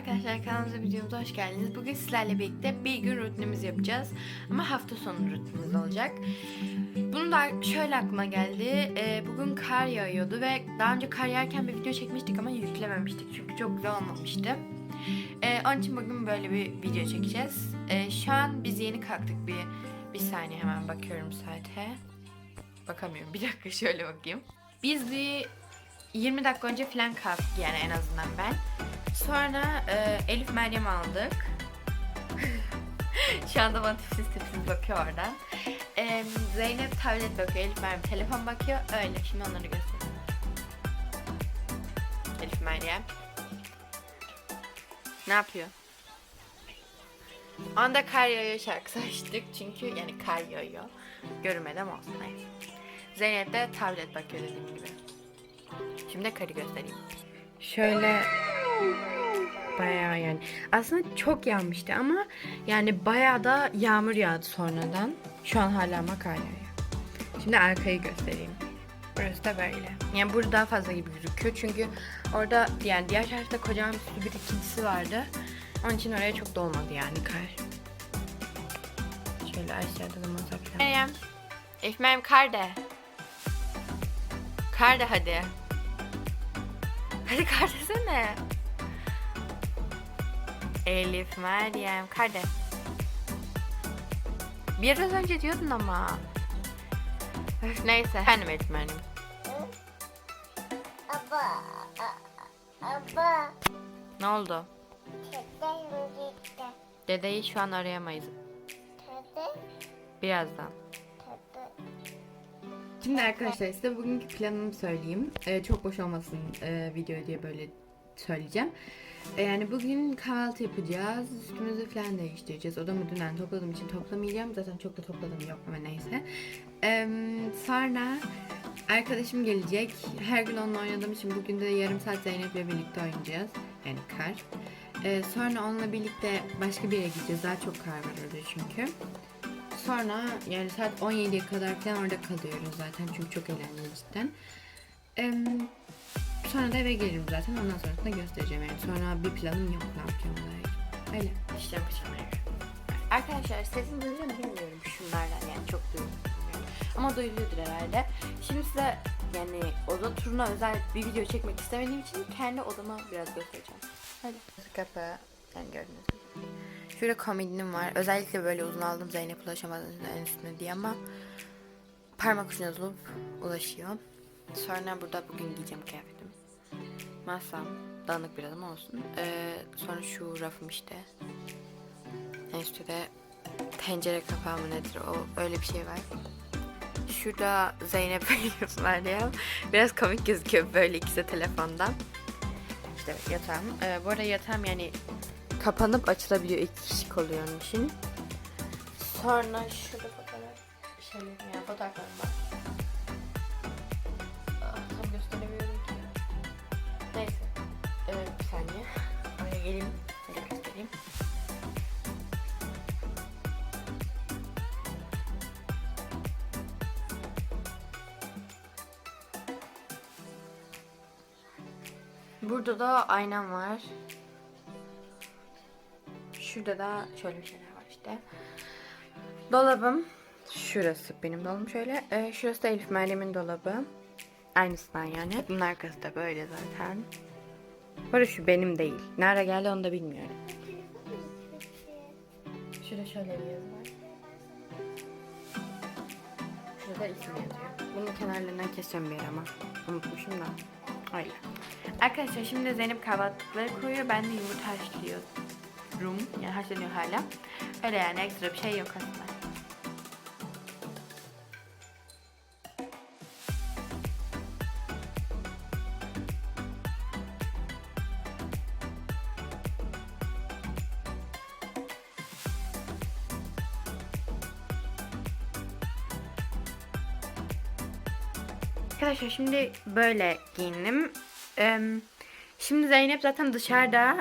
arkadaşlar kanalımıza videomuza hoş geldiniz. Bugün sizlerle birlikte bir gün rutinimizi yapacağız. Ama hafta sonu rutinimiz olacak. Bunun da şöyle aklıma geldi. Ee, bugün kar yağıyordu ve daha önce kar yağarken bir video çekmiştik ama yüklememiştik. Çünkü çok güzel olmamıştı. Ee, onun için bugün böyle bir video çekeceğiz. Ee, şu an biz yeni kalktık bir bir saniye hemen bakıyorum saate. Bakamıyorum. Bir dakika şöyle bakayım. Biz bir 20 dakika önce falan kalktık yani en azından ben. Sonra e, Elif Meryem aldık. Şu anda bana tipsiz tipsiz bakıyor oradan. E, Zeynep tablet bakıyor, Elif Meryem telefon bakıyor. Öyle. Şimdi onları göstereyim. Elif Meryem. Ne yapıyor? Anda kar yağıyor şarkısı açtık çünkü yani kar yağıyor. Görünmeden olsun neyse. Zeynep de tablet bakıyor dediğim gibi. Şimdi karı göstereyim. Şöyle bayağı yani aslında çok yağmıştı ama yani bayağı da yağmur yağdı sonradan. Şu an hala yağıyor. Şimdi arkayı göstereyim. Burası da böyle. Yani burada daha fazla gibi gözüküyor çünkü orada yani diğer tarafta kocaman bir su birikintisi vardı. Onun için oraya çok dolmadı yani kar. Şöyle aşağıda da falan. Meryem. Elif Meryem kar de. Kar de hadi. Hadi kar desene. Elif Meryem kar de. Biraz önce diyordun ama. Öf, neyse. Efendim Elif Meryem. Aba, a- aba, Ne oldu? gitti. Dedeyi şu an arayamayız. Tete, Birazdan. Şimdi arkadaşlar size bugünkü planımı söyleyeyim. Ee, çok boş olmasın e, video diye böyle söyleyeceğim. Ee, yani bugün kahvaltı yapacağız. Üstümüzü falan değiştireceğiz. Odamı dünden topladığım için toplamayacağım. Zaten çok da topladım yok ama neyse. Ee, sonra arkadaşım gelecek. Her gün onunla oynadığım için bugün de yarım saat Zeynep'le birlikte oynayacağız. Yani kar. Ee, sonra onunla birlikte başka bir yere gideceğiz. Daha çok kar var orada çünkü. Sonra yani saat 17'ye kadar falan orada kalıyoruz zaten çünkü çok eğlenceli cidden. Em, sonra da eve gelirim zaten ondan sonrasında göstereceğim yani. Sonra bir planım yok ne yapacağım. Öyle. İşte yapacağım eve. Arkadaşlar sesim duyuluyor mu bilmiyorum şunlardan yani çok duyuluyor. Ama duyuluyordur herhalde. Şimdi size yani oda turuna özel bir video çekmek istemediğim için kendi odama biraz göstereceğim. Hadi. Kapı. Yani gördünüz mü? Şurada komedinim var. Özellikle böyle uzun aldım Zeynep ulaşamadı en üstüne diye ama parmak ucuna ulaşıyor. Sonra burada bugün giyeceğim kıyafetim. Masam dağınık biraz ama olsun. Ee, sonra şu rafım işte. En üstte tencere kapağı mı nedir o öyle bir şey var. Şurada Zeynep var ya. Biraz komik gözüküyor böyle ikisi de telefondan. İşte yatağım. Ee, bu arada yatağım yani kapanıp açılabiliyor. iki kişilik oluyor onun için. Sonra şurada fotoğraf şeylerim yani fotoğraflarım var. Göstereyim. Burada da aynam var. Şurada da şöyle bir şeyler var işte. Dolabım. Şurası benim dolabım şöyle. Ee, şurası da Elif Meryem'in dolabı. Aynısından yani. Bunun arkası da böyle zaten. Bu şu benim değil. Nerede geldi onu da bilmiyorum. Şurada şöyle bir yazı var. Şurada isim yazıyor. Bunun kenarlarından keseceğim bir ama. Unutmuşum da. Öyle. Arkadaşlar şimdi Zeynep kahvaltılıkları koyuyor. Ben de yumurta haşlıyorum. Yani haşlanıyor hala. Öyle yani ekstra bir şey yok aslında. Arkadaşlar şimdi böyle giyindim. Şimdi Zeynep zaten dışarıda.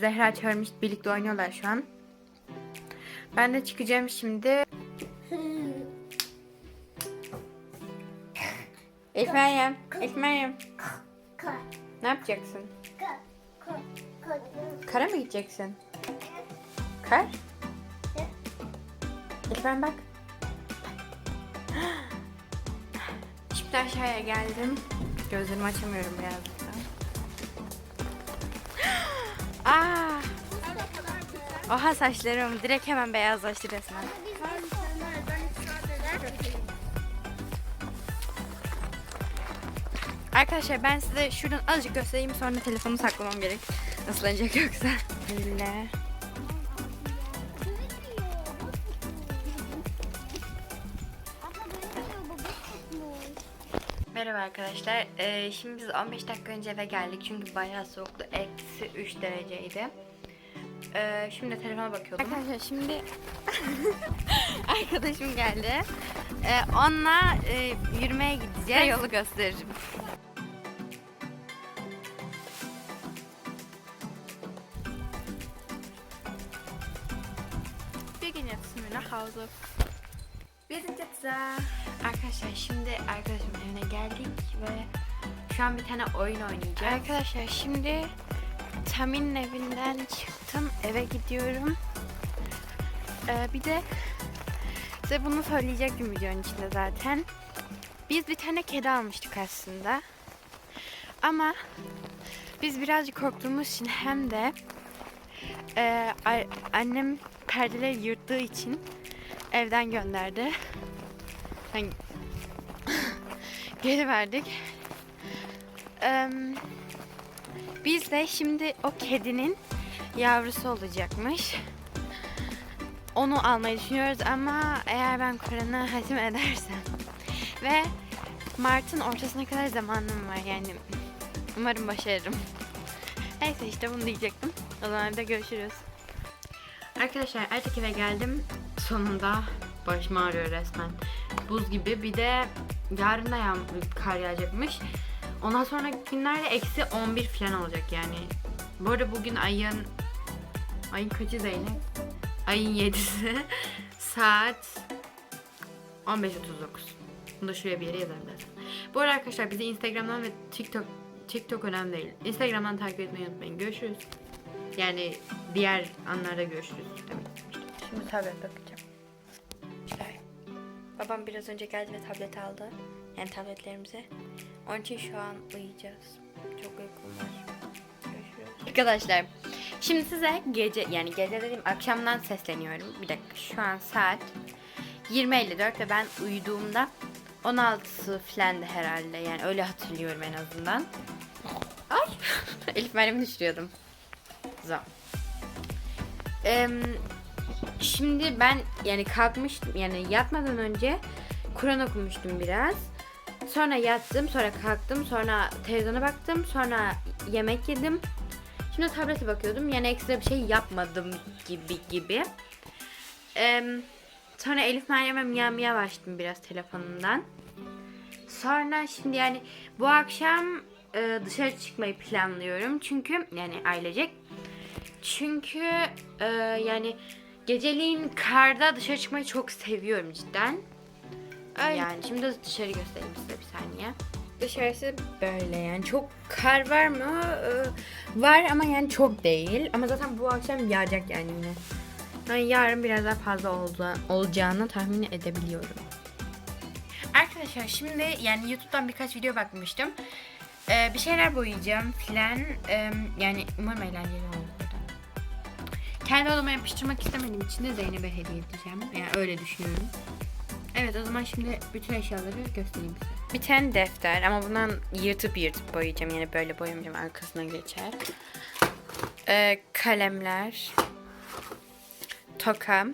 Zehra çağırmış. Birlikte oynuyorlar şu an. Ben de çıkacağım şimdi. Meryem. Ka, Ne yapacaksın? Kara mı gideceksin? Kar? Lütfen bak. Şimdi aşağıya geldim. Gözlerimi açamıyorum birazdan. Aa! Oha saçlarım direkt hemen beyazlaştı resmen. Arkadaşlar ben size şuradan azıcık göstereyim sonra telefonu saklamam gerek. Islanacak yoksa. Böyle. Merhaba arkadaşlar. Ee, şimdi biz 15 dakika önce eve geldik çünkü bayağı soğuktu. Eksi 3 dereceydi. Ee, şimdi telefona bakıyordum. Arkadaşlar şimdi arkadaşım geldi. Ee, onunla e, yürümeye gideceğiz. Yolu gösteririm. Wir gehen jetzt zu nach Hause. Wir sind jetzt da. Arkadaşlar şimdi arkadaşımın evine geldik ve şu an bir tane oyun oynayacağız. Arkadaşlar şimdi Tamin'in evinden çıktım eve gidiyorum. Ee, bir de size bunu söyleyecektim videonun içinde zaten. Biz bir tane kedi almıştık aslında. Ama biz birazcık korktuğumuz için hem de e, annem perdeleri yırttığı için evden gönderdi. Yani geri verdik. Eee, biz de şimdi o kedinin yavrusu olacakmış. Onu almayı düşünüyoruz ama eğer ben Kur'an'ı hatim edersem ve Mart'ın ortasına kadar zamanım var yani umarım başarırım. Neyse işte bunu diyecektim. O zaman evde görüşürüz. Arkadaşlar artık eve geldim. Sonunda başım ağrıyor resmen. Buz gibi. Bir de yarın da kar yağacakmış. Ondan sonra günlerde eksi 11 falan olacak yani. Bu arada bugün ayın ayın kaçı Zeynep? Ayın 7'si. Saat 15.39. Bunu da şuraya bir yere yazarım. Bu arada arkadaşlar bizi Instagram'dan ve TikTok TikTok önemli değil. Instagram'dan takip etmeyi unutmayın. Görüşürüz. Yani diğer anlarda görüşürüz. istemiştim. Şimdi tablet bakacağım. Babam biraz önce geldi ve tablet aldı. Yani tabletlerimize. Onun için şu an uyuyacağız. Çok uykum var. Görüşürüz. Arkadaşlar şimdi size gece yani gece dediğim akşamdan sesleniyorum. Bir dakika şu an saat 20.54 ve ben uyuduğumda 16 falan da herhalde yani öyle hatırlıyorum en azından. Ay Elif mermi düşürüyordum. Zam. Em, şimdi ben yani kalkmıştım yani yatmadan önce Kur'an okumuştum biraz. Sonra yattım, sonra kalktım, sonra televizyona baktım, sonra yemek yedim. Şimdi tablete bakıyordum. Yani ekstra bir şey yapmadım gibi gibi. Em, sonra Elif Meryem'e miyav açtım biraz telefonundan. Sonra şimdi yani bu akşam e, dışarı çıkmayı planlıyorum. Çünkü yani ailecek. Çünkü e, yani geceliğin karda dışarı çıkmayı çok seviyorum cidden. Öyle. Yani şimdi dışarı göstereyim size bir saniye. Dışarısı böyle yani çok kar var mı? Ee, var ama yani çok değil. Ama zaten bu akşam yağacak yani yine. Yani yarın biraz daha fazla olca- olacağını tahmin edebiliyorum. Arkadaşlar şimdi yani YouTube'dan birkaç video bakmıştım. Ee, bir şeyler boyayacağım filan. Ee, yani umarım eğlenceli olur. Kendi odama yapıştırmak istemediğim için de Zeynep'e hediye edeceğim. Yani öyle düşünüyorum. Evet o zaman şimdi bütün eşyaları göstereyim size. Bir tane defter ama bundan yırtıp yırtıp boyayacağım. Yani böyle boyamayacağım arkasına geçer. Ee, kalemler. Tokam.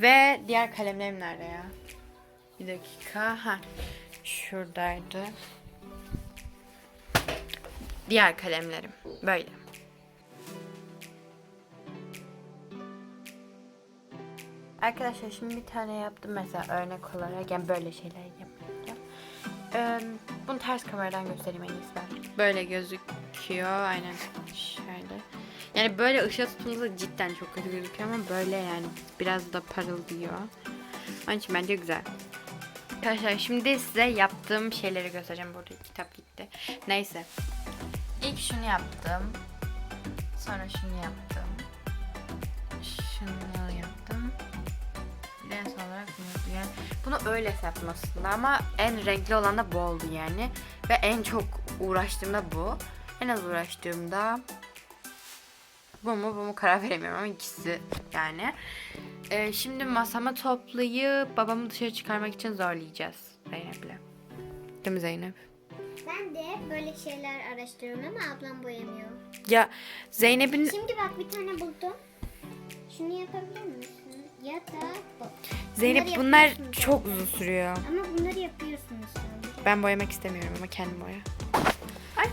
Ve diğer kalemlerim nerede ya? Bir dakika. Ha. Şuradaydı. Diğer kalemlerim. Böyle. Arkadaşlar şimdi bir tane yaptım mesela örnek olarak yani böyle şeyler yapacağım. Bunu ters kameradan göstereyim en iyisi. Böyle gözüküyor aynen şöyle. Yani böyle ışığa tuttuğumuzda cidden çok kötü gözüküyor ama böyle yani biraz da parıldıyor. Onun için bence güzel. Arkadaşlar şimdi size yaptığım şeyleri göstereceğim. Burada kitap gitti. Neyse. İlk şunu yaptım. Sonra şunu yaptım. Şunu yaptım. Yani bunu öyle yaptım aslında ama en renkli olan da bu oldu yani. Ve en çok uğraştığım da bu. En az uğraştığımda bu mu bu mu karar veremiyorum ama ikisi yani. Ee, şimdi masama toplayıp babamı dışarı çıkarmak için zorlayacağız Zeynep'le. Değil mi Zeynep? Ben de böyle şeyler araştırıyorum ama ablam boyamıyor. Ya Zeynep'in Şimdi bak bir tane buldum. Şunu yapabilir misin? Ya da bu. Zeynep Bunları bunlar yapıyorsunuz çok zaten. uzun sürüyor. Ama bunları yapıyorsunuz sonra. Ben boyamak istemiyorum ama kendim boya. Ay.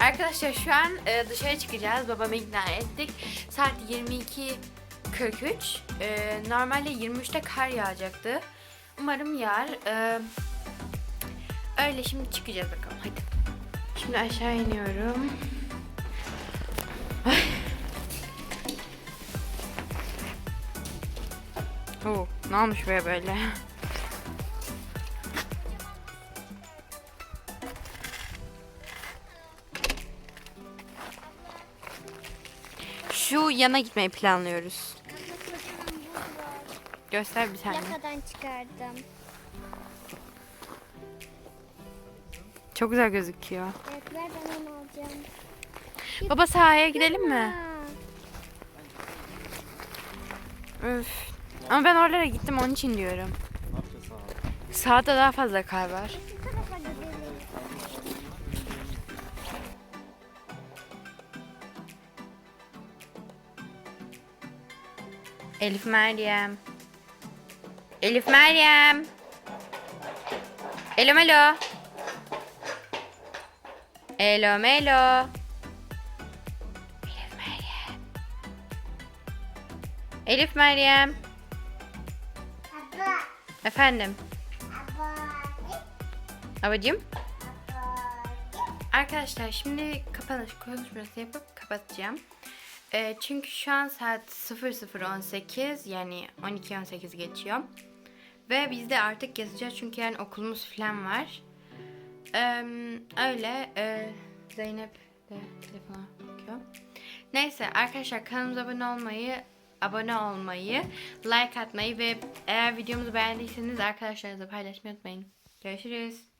Arkadaşlar şu an e, dışarı çıkacağız. Babamı ikna ettik. Saat 22.43. E, normalde 23'te kar yağacaktı. Umarım yağar. E, öyle şimdi çıkacağız bakalım. Hadi. Şimdi aşağı iniyorum. Oo, ne olmuş böyle böyle? Şu yana gitmeyi planlıyoruz. Göster bir tane. Yakadan çıkardım. Çok güzel gözüküyor. Evet ver ben onu alacağım. Baba sahaya gidelim mi? Öf. Ama ben oralara gittim onun için diyorum. Sağda daha fazla kar var. Elif Meryem. Elif Meryem. Elo melo. Elo melo. Elif Meryem. Elif Meryem. Efendim. Abla. Arkadaşlar şimdi kapanış konuşması yapıp kapatacağım. Ee, çünkü şu an saat 00.18 yani 12.18 geçiyor. Ve biz de artık yazacağız çünkü yani okulumuz falan var. Ee, öyle e, Zeynep de telefona bakıyor. Neyse arkadaşlar kanalımıza abone olmayı abone olmayı, like atmayı ve eğer videomuzu beğendiyseniz arkadaşlarınızla paylaşmayı unutmayın. Görüşürüz.